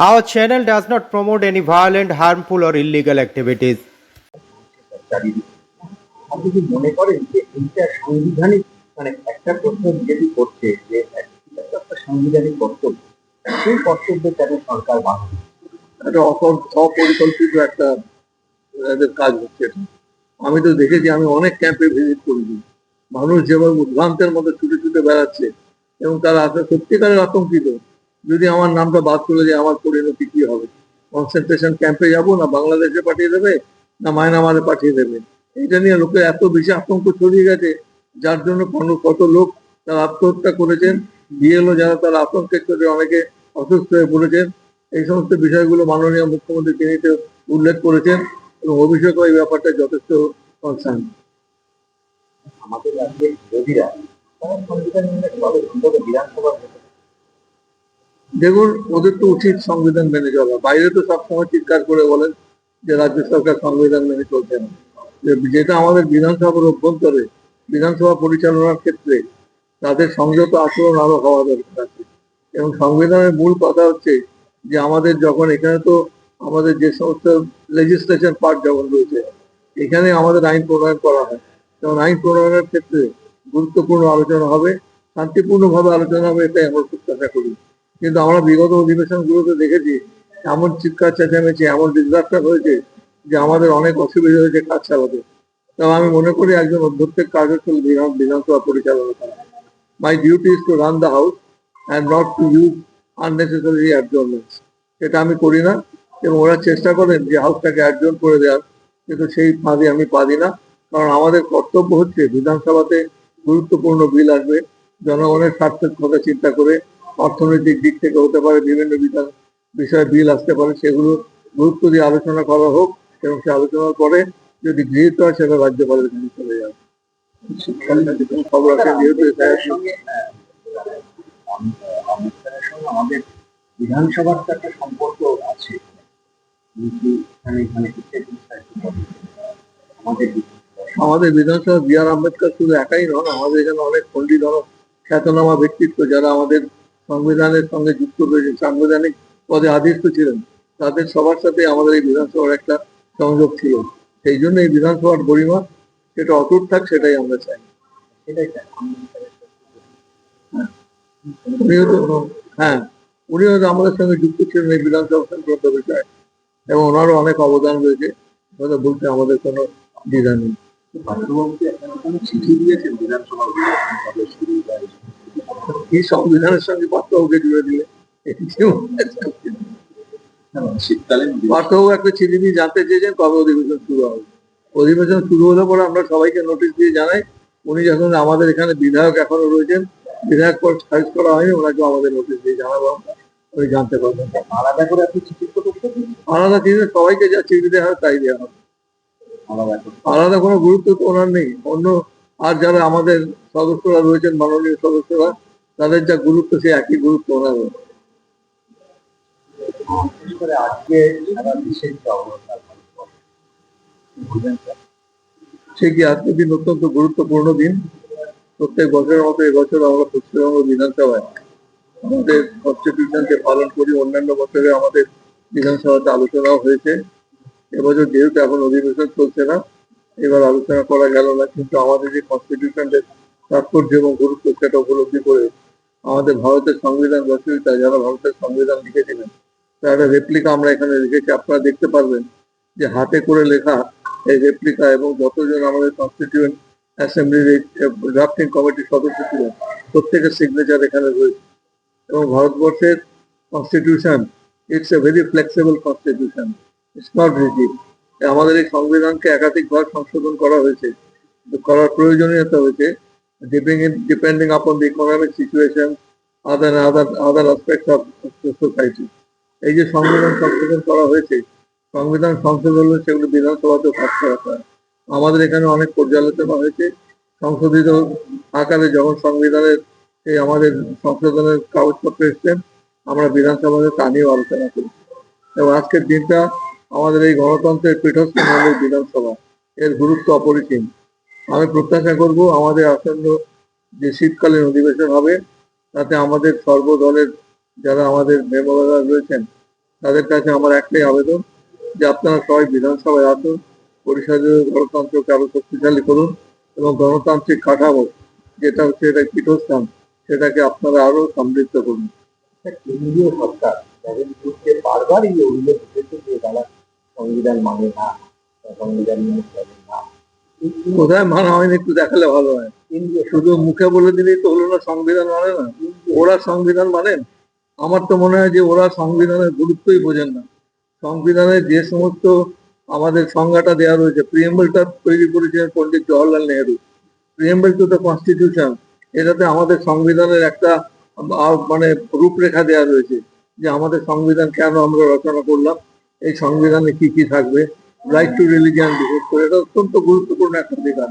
Our channel does not promote any violent, harmful, or illegal activities. আপনি কি মনে করেন যে এইটা সাংবিধানিক মানে একটা প্রশ্ন বিজেপি করছে যে একটা সাংবিধানিক কর্তব্য সেই কর্তব্যে কেন সরকার বাধা? একটা অপ- অপরিকল্পিত একটা এদের কাজ হচ্ছে আমি তো দেখেছি আমি অনেক ক্যাম্পে ভিজিট করেছি। মানুষ যেভাবে উদ্ভ্রান্তের মতো ছুটে ছুটে বেড়াচ্ছে এবং তারা আসলে সত্যিকারের আতঙ্কিত। যদি আমার নামটা বাদ চলে যায়, আমার পরিণতি কি হবে। কনসেন্ট্রেশন ক্যাম্পে যাব না, বাংলাদেশে পাঠিয়ে দেবে, না মায়ানমারে পাঠিয়ে দেবে। এটা নিয়ে লোকের এত বেশি আতঙ্ক ছড়িয়ে গেছে, যার জন্য কোনো- কত লোক তারা আত্মহত্যা করেছেন। বিএলও যারা, তারা আতঙ্কের চোটে অনেকে অসুস্থ হয়ে পড়েছেন। এই সমস্ত বিষয়গুলো মাননীয় মুখ্যমন্ত্রী তিনি উল্লেখ করেছেন এবং অভিষেকও এই ব্যাপারটা যথেষ্ট কনসার্ন আমাদের রাজ্যের বিরোধীরা চলে বিধানসভার। দেখুন, ওদের তো উচিত সংবিধান মেনে চলা। বাইরে তো সবসময় চিৎকার করে বলেন যে রাজ্য সরকার সংবিধান মেনে চলছে না। যেটা আমাদের বিধানসভার অভ্যন্তরে, বিধানসভা পরিচালনার ক্ষেত্রে তাদের সংযত আচরণ আরও হওয়া দরকার আছে। এবং সংবিধানের মূল কথা হচ্ছে যে আমাদের যখন এখানে তো আমাদের যে সমস্ত লেজিসলেশন পার্ট যখন রয়েছে, এখানে আমাদের আইন প্রণয়ন করা হয়। যেমন আইন প্রণয়নের ক্ষেত্রে গুরুত্বপূর্ণ আলোচনা হবে, শান্তিপূর্ণভাবে আলোচনা হবে এটাই আমরা কিন্তু আমরা বিগত অধিবেশনগুলোতে দেখেছি, এমন চিৎকার চেঁচামেচি, এমন ডিজাস্টার হয়েছে যে আমাদের অনেক অসুবিধা হয়েছে কাজ চালাতে। তবে আমি মনে করি একজন অধ্যক্ষের কাজ হচ্ছে বিধানসভা পরিচালনা করা। My duty is to run the house and not to use unnecessary adjournments সেটা আমি করি না এবং ওরা চেষ্টা করেন যে হাউসটাকে অ্যাডজর্ন করে দেওয়ার, কিন্তু সেই ফাঁদে আমি পারি না। কারণ আমাদের কর্তব্য হচ্ছে বিধানসভাতে গুরুত্বপূর্ণ বিল আসবে, জনগণের স্বার্থের কথা চিন্তা করে অর্থনৈতিক দিক থেকে হতে পারে, বিভিন্ন বিধান বিষয়ে বিল আসতে পারে, সেগুলো গুরুত্ব দিয়ে আলোচনা করা হোক এবং সে আলোচনার পরে যদি গৃহীত হয়, সেটা রাজ্যপালের কাছে চলে যাবে খবর আছে যেহেতু আমাদের বিধানসভার তো একটা সম্পর্ক আছে। আমাদের বিধানসভা আমাদের বিধানসভা বি আর আম্বেদকর শুধু একাই নন, আমাদের এখানে অনেক অনেক খ্যাতনামা ব্যক্তিত্ব যারা আমাদের সংবিধানের সঙ্গে যুক্ত রয়েছে সাংবিধানিক পদে আদিষ্ট ছিলেন। তাদের সবার সাথে আমাদের এই বিধানসভার একটা সংযোগ ছিল। সেই জন্য এই বিধানসভার গরিমা সেটা অটুট থাক সেটাই আমরা চাই। উনিও তো হ্যাঁ উনিও আমাদের সঙ্গে যুক্ত ছিলেন এই বিধানসভা সংক্রান্ত বিষয়ে। এবং ওনারও অনেক অবদান রয়েছে। কথা বলতে আমাদের কোনো দ্বিধা নেই। চিঠি দিয়েছেন বিধানসভা অধিবেশন কবে শুরু বা এই সংবিধানের সঙ্গে পার্থবাবুকে জুড়ে দিলে? শীতকালীন পার্থবাবু একটা চিঠি দিয়ে জানতে চেয়েছেন কবে অধিবেশন শুরু হবে। অধিবেশন শুরু হলে পরে আমরা সবাইকে নোটিশ দিয়ে জানাই উনি যখন আমাদের এখানে বিধায়ক এখনও রয়েছেন বিধায়ক পদ খারিজ করা হয়নি ওনাকে আমাদের নোটিশ দিয়ে জানাব। উনি জানতে পারবেন। আলাদা করে আপনি দিচ্ছেন আলাদা চিঠি সবাইকে যা চিঠি দেওয়া হয় তাই দেওয়া হবে আলাদা আলাদা কোনো গুরুত্ব তো ওনার নেই। অন্য আর যারা আমাদের সদস্যরা রয়েছেন মাননীয় সদস্যরা তাদের যা গুরুত্ব সে একই গুরুত্ব ওনার? সে কি আজকের দিন অত্যন্ত গুরুত্বপূর্ণ দিন? প্রত্যেক বছরের মতো এবছর আমরা পশ্চিমবঙ্গ বিধানসভায় আমাদের কনস্টিটিউশনকে পালন করি। অন্যান্য বছরে আমাদের বিধানসভাতে আলোচনাও হয়েছে। এবছর যেহেতু এখন অধিবেশন চলছে না, এবার আলোচনা করা গেল না, কিন্তু আমাদের যে কনস্টিটিউশনের তাৎপর্য এবং গুরুত্ব, সেটা উপলব্ধি করে আমাদের ভারতের সংবিধান রচয়িতা যারা ভারতের সংবিধান লিখেছিলেন, তার একটা রেপ্লিকা আমরা এখানে রেখেছি, আপনারা দেখতে পারবেন যে হাতে করে লেখা এই রেপ্লিকা এবং যতজন আমাদের কনস্টিটিউয়েন্ট অ্যাসেম্বলির ড্রাফটিং কমিটির সদস্য ছিলেন, প্রত্যেকের সিগনেচার এখানে রয়েছে। এবং ভারতবর্ষের constitution it's a very flexible constitution it's not rigid আমাদের এই সংবিধানকে একাধিকবার সংশোধন করা হয়েছে, করার প্রয়োজনীয়তা হয়েছে depending upon the economic situation other other other aspect of society এই যে সংবিধান সংশোধন করা হয়েছে, সংবিধান সংশোধন সেগুলো বিধানসভাতেও পাস করাতে হয়। আমাদের এখানে অনেক পর্যালোচনা হয়েছে। সংশোধিত আকারে যখন সংবিধানের এই আমাদের সংশোধনের কাগজপত্র এসছেন, আমরা বিধানসভাতে তা নিয়েও আলোচনা করি। এবং আজকের দিনটা আমাদের এই গণতন্ত্রের পীঠস্থান বিধানসভা। এর গুরুত্ব অপরিসীম। আমি প্রত্যাশা করব আমাদের আসন্ন যে শীতকালীন অধিবেশন হবে, তাতে আমাদের সর্বদলের যারা আমাদের মেম্বাররা রয়েছেন, তাদের কাছে আমার একটাই আবেদন যে আপনারা সবাই বিধানসভায় আসুন, পরিষদের গণতন্ত্রকে আরও শক্তিশালী করুন এবং গণতান্ত্রিক কাঠামো যেটা হচ্ছে এটা পীঠস্থান, সেটাকে আপনারা আরও সমৃদ্ধ করুন। কেন্দ্রীয় সরকার বারবার এই যে তারা সংবিধান মানে না, সংবিধান মেনে কোথায়? মানা হয়নি একটু দেখালে ভালো হয়। শুধু মুখে বলে দিলেই তো হলো না, সংবিধান মানে না। ওরা সংবিধান মানেন আমার তো মনে হয় যে ওরা সংবিধানের গুরুত্বই বোঝেন না। সংবিধানের যে সমস্ত আমাদের সংজ্ঞাটা দেওয়া রয়েছে প্রিয়েম্বলটা তৈরি করেছিলেন Pandit Jawaharlal Nehru. Preamble to the constitution এটাতে আমাদের সংবিধানের একটা মানে রূপরেখা দেওয়া রয়েছে যে আমাদের সংবিধান কেন আমরা রচনা করলাম, এই সংবিধানে কি কি থাকবে রাইট টু রিলিজিয়ান করে, এটা অত্যন্ত গুরুত্বপূর্ণ একটা অধিকার।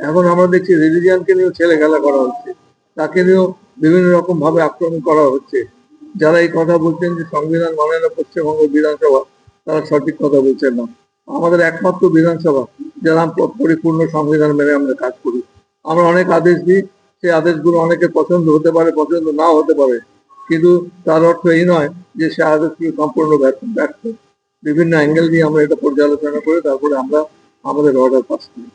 এখন আমরা দেখছি রিলিজিয়ানকে নিয়েও ছেলে খেলা করা হচ্ছে। তাকে নিয়েও বিভিন্ন রকম ভাবে আক্রমণ করা হচ্ছে। যারা এই কথা বলছেন যে সংবিধান মানে না পশ্চিমবঙ্গ বিধানসভা, তারা সঠিক কথা বলছেন না। আমাদের একমাত্র বিধানসভা, যারা পরিপূর্ণ সংবিধান মেনে আমরা কাজ করি। আমরা অনেক আদেশ দিই, সেই আদেশগুলো অনেকের পছন্দ হতে পারে, পছন্দ নাও হতে পারে। কিন্তু তার অর্থ এই নয় যে সে আদেশগুলো সম্পূর্ণ ব্যর্থ। ব্যর্থ বিভিন্ন অ্যাঙ্গেল দিয়ে আমরা এটা পর্যালোচনা করে তারপরে আমরা আমাদের অর্ডার পাস করি।